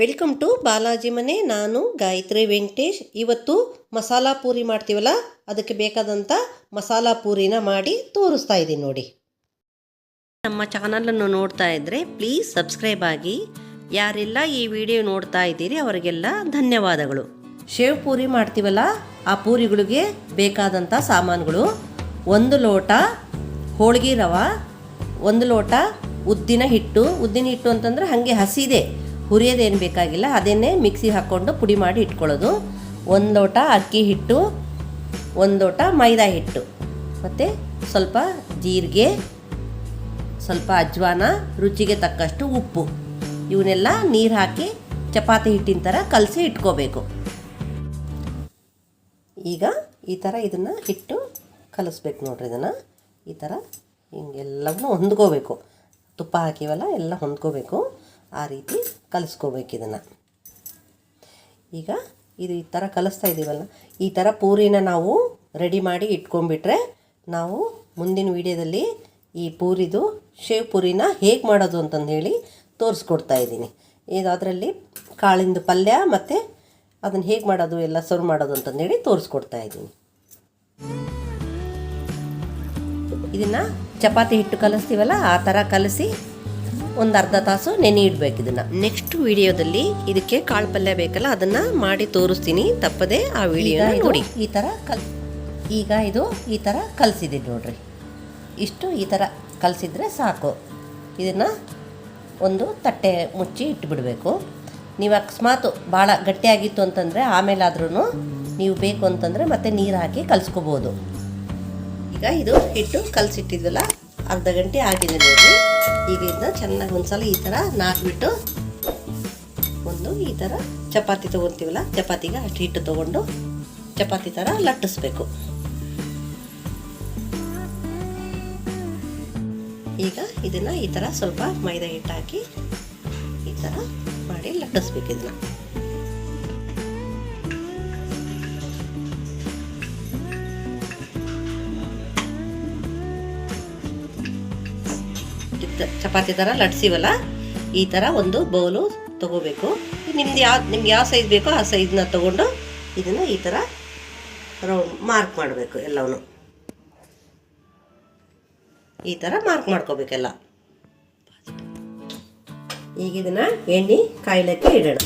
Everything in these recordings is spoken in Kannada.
ವೆಲ್ಕಮ್ ಟು ಬಾಲಾಜಿ ಮನೆ ನಾನು ಗಾಯತ್ರಿ ವೆಂಕಟೇಶ್. ಇವತ್ತು ಮಸಾಲ ಪೂರಿ ಮಾಡ್ತೀವಲ್ಲ, ಅದಕ್ಕೆ ಬೇಕಾದಂಥ ಮಸಾಲ ಪೂರಿನ ಮಾಡಿ ತೋರಿಸ್ತಾ ಇದ್ದೀನಿ ನೋಡಿ. ನಮ್ಮ ಚಾನಲನ್ನು ನೋಡ್ತಾ ಇದ್ದರೆ ಪ್ಲೀಸ್ ಸಬ್ಸ್ಕ್ರೈಬ್ ಆಗಿ. ಯಾರೆಲ್ಲ ಈ ವಿಡಿಯೋ ನೋಡ್ತಾ ಇದ್ದೀರಿ, ಅವರಿಗೆಲ್ಲ ಧನ್ಯವಾದಗಳು. ಶೇವ್ ಪೂರಿ ಮಾಡ್ತೀವಲ್ಲ, ಆ ಪೂರಿಗಳಿಗೆ ಬೇಕಾದಂಥ ಸಾಮಾನುಗಳು. ಒಂದು ಲೋಟ ಹೋಳಿಗೆ ರವ, ಒಂದು ಲೋಟ ಉದ್ದಿನ ಹಿಟ್ಟು. ಉದ್ದಿನ ಹಿಟ್ಟು ಅಂತಂದರೆ ಹಾಗೆ ಹಸಿದೆ. ಹುರಿಯೋದೇನು ಬೇಕಾಗಿಲ್ಲ, ಅದನ್ನೇ ಮಿಕ್ಸಿ ಹಾಕ್ಕೊಂಡು ಪುಡಿ ಮಾಡಿ ಇಟ್ಕೊಳ್ಳೋದು. ಒಂದು ಲೋಟ ಅಕ್ಕಿ ಹಿಟ್ಟು, ಒಂದು ಲೋಟ ಮೈದಾ ಹಿಟ್ಟು. ಮತ್ತು ಸ್ವಲ್ಪ ಜೀರಿಗೆ, ಸ್ವಲ್ಪ ಅಜ್ವಾನ, ರುಚಿಗೆ ತಕ್ಕಷ್ಟು ಉಪ್ಪು. ಇವನ್ನೆಲ್ಲ ನೀರು ಹಾಕಿ ಚಪಾತಿ ಹಿಟ್ಟಿನ ಥರ ಕಲಸಿ ಇಟ್ಕೋಬೇಕು. ಈಗ ಈ ಥರ ಇದನ್ನು ಹಿಟ್ಟು ಕಲಿಸ್ಬೇಕು ನೋಡ್ರಿ ಇದನ್ನು. ಈ ಥರ ಹಿಂಗೆಲ್ಲವನ್ನೂ ಹೊಂದ್ಕೋಬೇಕು. ತುಪ್ಪ ಹಾಕಿವಲ್ಲ, ಎಲ್ಲ ಹೊಂದ್ಕೋಬೇಕು. ಆ ರೀತಿ ಕಲಿಸ್ಕೋಬೇಕು ಇದನ್ನು. ಈಗ ಇದು ಈ ಥರ ಕಲಿಸ್ತಾ ಇದ್ದೀವಲ್ಲ ಈ ಥರ ಪೂರಿನ ನಾವು ರೆಡಿ ಮಾಡಿ ಇಟ್ಕೊಂಡ್ಬಿಟ್ರೆ ನಾವು ಮುಂದಿನ ವೀಡಿಯೋದಲ್ಲಿ ಈ ಪೂರಿದು ಶೇವ್ ಪೂರಿನ ಹೇಗೆ ಮಾಡೋದು ಅಂತಂದು ಹೇಳಿ ತೋರಿಸ್ಕೊಡ್ತಾ ಇದ್ದೀನಿ. ಇದು ಅದರಲ್ಲಿ ಕಾಳಿಂದು ಪಲ್ಯ ಮತ್ತು ಅದನ್ನು ಹೇಗೆ ಮಾಡೋದು, ಎಲ್ಲ ಸರ್ವ್ ಮಾಡೋದು ಅಂತಂದೇಳಿ ತೋರಿಸ್ಕೊಡ್ತಾ ಇದ್ದೀನಿ. ಇದನ್ನು ಚಪಾತಿ ಹಿಟ್ಟು ಕಲಿಸ್ತೀವಲ್ಲ, ಆ ಥರ ಕಲಸಿ ಒಂದು ಅರ್ಧ ತಾಸು ನೆನೆ ಇಡಬೇಕು ಇದನ್ನು. ನೆಕ್ಸ್ಟ್ ವಿಡಿಯೋದಲ್ಲಿ ಇದಕ್ಕೆ ಕಾಳು ಪಲ್ಯ ಬೇಕಲ್ಲ ಅದನ್ನು ಮಾಡಿ ತೋರಿಸ್ತೀನಿ. ತಪ್ಪದೆ ಆ ವಿಡಿಯೋ ನೋಡಿ. ಈ ಥರ ಕಲ್ ಈಗ ಇದು ಈ ಥರ ಕಲಿಸಿದೆ ನೋಡ್ರಿ. ಇಷ್ಟು ಈ ಥರ ಕಲಸಿದ್ರೆ ಸಾಕು. ಇದನ್ನು ಒಂದು ತಟ್ಟೆ ಮುಚ್ಚಿ ಇಟ್ಬಿಡಬೇಕು. ನೀವು ಅಕಸ್ಮಾತ್ ಭಾಳ ಗಟ್ಟಿಯಾಗಿತ್ತು ಅಂತಂದರೆ ಆಮೇಲಾದ್ರೂ ನೀವು ಬೇಕು ಅಂತಂದರೆ ಮತ್ತೆ ನೀರು ಹಾಕಿ ಕಲಿಸ್ಕೋಬೋದು. ಈಗ ಇದು ಹಿಟ್ಟು ಕಲಸಿಟ್ಟಿದ್ವಲ್ಲ ಅರ್ಧ ಗಂಟೆ ಆಗಿದೆ ನೋಡಿ. ಈಗ ಇದನ್ನ ಚೆನ್ನಾಗಿ ಒಂದ್ಸಲ ಈ ಥರ ನಾದ್ಬಿಟ್ಟು ಒಂದು ಈ ಥರ ಚಪಾತಿ ತೊಗೊತೀವಲ್ಲ, ಚಪಾತಿಗೆ ಅಷ್ಟು ಹಿಟ್ಟು ತೊಗೊಂಡು ಚಪಾತಿ ಥರ ಲಟ್ಟಿಸ್ಬೇಕು. ಈಗ ಇದನ್ನ ಈ ಥರ ಸ್ವಲ್ಪ ಮೈದಾ ಹಿಟ್ಟು ಹಾಕಿ ಈ ಥರ ಮಾಡಿ ಲಟ್ಟಿಸ್ಬೇಕು ಇದನ್ನ. ಚಪಾತಿ ಥರ ಲಟ್ಸಿವಲ್ಲ, ಈ ಥರ ಒಂದು ಬೌಲು ತಗೋಬೇಕು. ನಿಮ್ದು ಯಾವ, ನಿಮ್ಗೆ ಯಾವ ಸೈಜ್ ಬೇಕೋ ಆ ಸೈಜ್ನ ತಗೊಂಡು ಇದನ್ನು ಈ ಥರ ರೌಂಡ್ ಮಾರ್ಕ್ ಮಾಡಬೇಕು ಎಲ್ಲವೂ ಈ ಥರ ಮಾರ್ಕ್ ಮಾಡ್ಕೋಬೇಕೆಲ್ಲ. ಈಗ ಇದನ್ನು ಎಣ್ಣೆ ಕಾಯಿಲಕ್ಕೆ ಇಡೋಣ.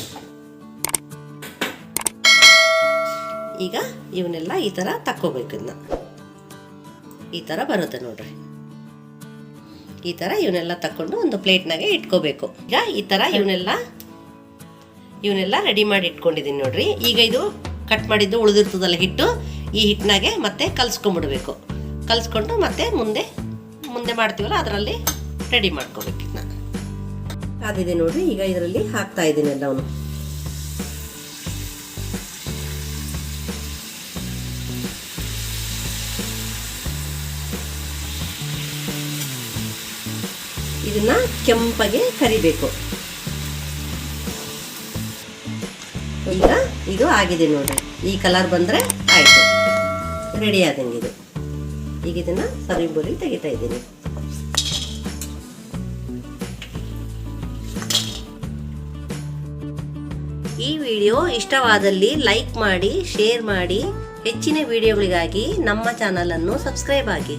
ಈಗ ಇವನ್ನೆಲ್ಲ ಈ ಥರ ತಕ್ಕೋಬೇಕು ಇದನ್ನ. ಈ ಥರ ಬರುತ್ತೆ ನೋಡ್ರಿ. ಈ ಥರ ಇವನ್ನೆಲ್ಲ ತಕೊಂಡು ಒಂದು ಪ್ಲೇಟ್ನಾಗೆ ಇಟ್ಕೋಬೇಕು. ಈಗ ಈ ಥರ ಇವನ್ನೆಲ್ಲ ಇವನ್ನೆಲ್ಲ ರೆಡಿ ಮಾಡಿ ಇಟ್ಕೊಂಡಿದ್ದೀನಿ ನೋಡ್ರಿ. ಈಗ ಇದು ಕಟ್ ಮಾಡಿದ್ದು ಉಳಿದಿರ್ತದಲ್ಲ ಹಿಟ್ಟು, ಈ ಹಿಟ್ಟಿನಾಗೆ ಮತ್ತೆ ಕಲ್ಸ್ಕೊಂಡ್ಬಿಡ್ಬೇಕು ಕಲ್ಸ್ಕೊಂಡು ಮತ್ತೆ ಮುಂದೆ ಮುಂದೆ ಮಾಡ್ತೀವಲ್ಲ ಅದರಲ್ಲಿ ರೆಡಿ ಮಾಡ್ಕೋಬೇಕು ಇದನ್ನ ಅದಿದೆ ನೋಡ್ರಿ, ಈಗ ಇದರಲ್ಲಿ ಹಾಕ್ತಾ ಇದ್ದೀನಿ ಎಲ್ಲವನು ಇದನ್ನ ಕೆಂಪಗೆ ಕರಿಬೇಕು. ಈಗ ಇದು ಆಗಿದೆ ನೋಡಿ. ಈ ಕಲರ್ ಬಂದ್ರೆ ಆಯ್ತು. ರೆಡಿ ಇದು. ಈಗ ಇದನ್ನ ಸರ್ವಿಂಗ್ ಬೋಲಿ ತೆಗಿತಾ ಇದ್ದೀನಿ. ಈ ವಿಡಿಯೋ ಇಷ್ಟವಾದಲ್ಲಿ ಲೈಕ್ ಮಾಡಿ ಶೇರ್ ಮಾಡಿ, ಹೆಚ್ಚಿನ ವಿಡಿಯೋಗಳಿಗಾಗಿ ನಮ್ಮ ಚಾನಲನ್ನು ಸಬ್ಸ್ಕ್ರೈಬ್ ಆಗಿ.